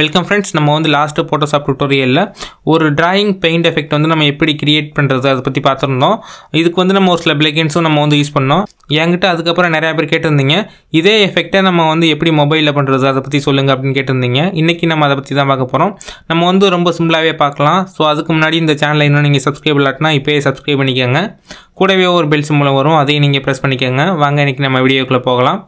Welcome friends நம்ம வந்து last Photoshop டுட்டோரியலில் ஒரு டிராயிங் பெயிண்ட் எஃபெக்ட் வந்து நம்ம எப்படி கிரியேட் பண்ணுறது அதை பற்றி பார்த்துருந்தோம். இதுக்கு வந்து நம்ம ஒரு சில பிளெகின்ஸும் நம்ம வந்து யூஸ் பண்ணோம். என்கிட்ட அதுக்கப்புறம் நிறையா பேர் கேட்டிருந்தீங்க. இதே எஃபெக்டை நம்ம வந்து எப்படி மொபைலில் பண்ணுறது அதை பற்றி சொல்லுங்கள் அப்படின்னு கேட்டிருந்தீங்க. இன்றைக்கி நம்ம அதை பற்றி தான் பார்க்க போகிறோம் நம்ம வந்து ரொம்ப சிம்பிளாகவே பார்க்கலாம். ஸோ அதுக்கு முன்னாடி இந்த சேனலை இன்னும் நீங்கள் சப்ஸ்கிரைப் இல்லாட்டினா இப்போயே சப்ஸ்கிரைப் பண்ணிக்கோங்க. கூடவே ஒரு பெல் மூலம் வரும். அதையும் நீங்கள் ப்ரெஸ் பண்ணிக்கோங்க. வாங்க இன்றைக்கி நம்ம வீடியோக்குள்ளே போகலாம்.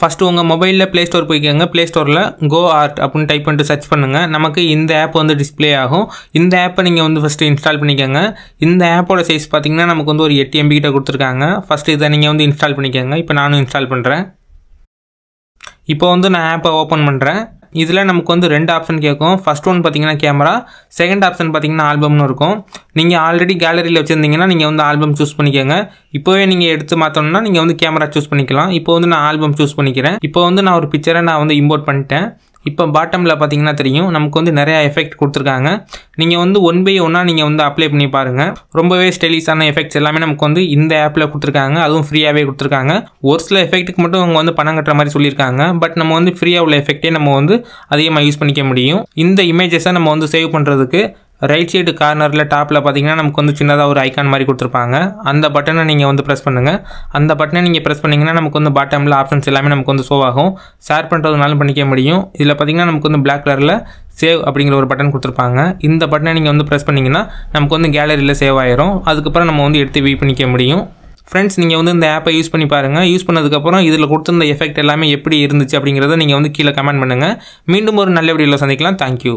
ஃபஸ்ட்டு உங்கள் மொபைலில் ப்ளே ஸ்டோர் போய்க்கோங்க. ப்ளே ஸ்டோரில் கோ ஆர்ட் அப்படின்னு டைப் பண்ணிட்டு சர்ச் பண்ணுங்கள் நமக்கு இந்த ஆப் வந்து டிஸ்பிளே ஆகும். இந்த ஆப்பை நீங்கள் வந்து ஃபஸ்ட்டு இன்ஸ்டால் பண்ணிக்கோங்க. இந்த ஆப்போட சைஸ் பார்த்தீங்கன்னா நமக்கு வந்து ஒரு எட்டு எம்பி கிட்ட கொடுத்துருக்காங்க. ஃபஸ்ட்டு இதை நீங்கள் வந்து இன்ஸ்டால் பண்ணிக்கோங்க. இப்போ நானும் இன்ஸ்டால் பண்ணுறேன் இப்போ வந்து நான் ஆப்பை ஓப்பன் பண்ணுறேன் இதில் நமக்கு வந்து ரெண்டு ஆப்ஷன் கேட்கும். ஃபஸ்ட் ஒன் பார்த்தீங்கன்னா கேமரா செகண்ட் ஆப்ஷன் பார்த்தீங்கன்னா ஆல்பம்னு இருக்கும். நீங்கள் ஆல்ரெடி கேலரியில் வச்சுருந்தீங்கன்னா நீங்கள் வந்து ஆல்பம் சூஸ் பண்ணிக்கோங்க. இப்போவே நீங்கள் எடுத்து மாற்றணும்னா நீங்கள் வந்து கேமரா சூஸ் பண்ணிக்கலாம். இப்போ வந்து நான் ஆல்பம் சூஸ் பண்ணிக்கிறேன். இப்போ வந்து நான் ஒரு பிக்சரை நான் வந்து இம்போர்ட் பண்ணிட்டேன். இப்போ பாட்டமில் பார்த்தீங்கன்னா தெரியும். நமக்கு வந்து நிறையா எஃபெக்ட் கொடுத்துருக்காங்க. நீங்கள் வந்து ஒன் பை ஒன்னாக நீங்கள் வந்து அப்ளை பண்ணி பாருங்கள் ரொம்பவே ஸ்டைலிஷான எஃபெக்ட்ஸ் எல்லாமே நமக்கு வந்து இந்த ஆப்பில் கொடுத்துருக்காங்க. அதுவும் ஃப்ரீயாகவே கொடுத்துருக்காங்க. ஒரு சில எஃபெக்ட்டுக்கு மட்டும் அவங்க வந்து பணம் கட்டுற மாதிரி சொல்லியிருக்காங்க. பட் நம்ம வந்து ஃப்ரீயாக உள்ள எஃபெக்டே நம்ம வந்து அதிகமாக யூஸ் பண்ணிக்க முடியும். இந்த இமேஜஸை நம்ம வந்து சேவ் பண்ணுறதுக்கு ரைட் சைடு கார்னரில் டாப்பில் பார்த்தீங்கன்னா நமக்கு வந்து சின்னதாக ஒரு ஐக்கான் மாதிரி கொடுத்துருப்பாங்க. அந்த பட்டனை நீங்கள் வந்து ப்ரெஸ் பண்ணுங்கள் அந்த பட்டனை நீங்கள் ப்ரெஸ் பண்ணிங்கன்னா நமக்கு வந்து பாட்டமில் ஆப்ஷன்ஸ் எல்லாமே நமக்கு வந்து ஷோ ஆகும். ஷேர் பண்ணுறதுனாலும் பண்ணிக்க முடியும். இதில் பார்த்தீங்கன்னா நமக்கு வந்து பிளாக் கலரில் சேவ் அப்படிங்கிற ஒரு பட்டன் கொடுத்துருப்பாங்க. இந்த பட்டனை நீங்கள் வந்து ப்ரெஸ் பண்ணிங்கன்னா நமக்கு வந்து கேலரியில் சேவ் ஆயிரும். அதுக்கப்புறம் நம்ம வந்து எடுத்து வியூ பண்ணிக்க முடியும். ஃப்ரெண்ட்ஸ் நீங்கள் வந்து இந்த ஆப்பை யூஸ் பண்ணி பாருங்கள் யூஸ் பண்ணதுக்கப்புறம் இதில் கொடுத்துருந்த எஃபெக்ட் எல்லாமே எப்படி இருந்துச்சு அப்படிங்கிறத நீங்கள் வந்து கீழே கமெண்ட் பண்ணுங்கள் மீண்டும் ஒரு நல்ல வீடியோவில் சந்திக்கலாம். தேங்க்யூ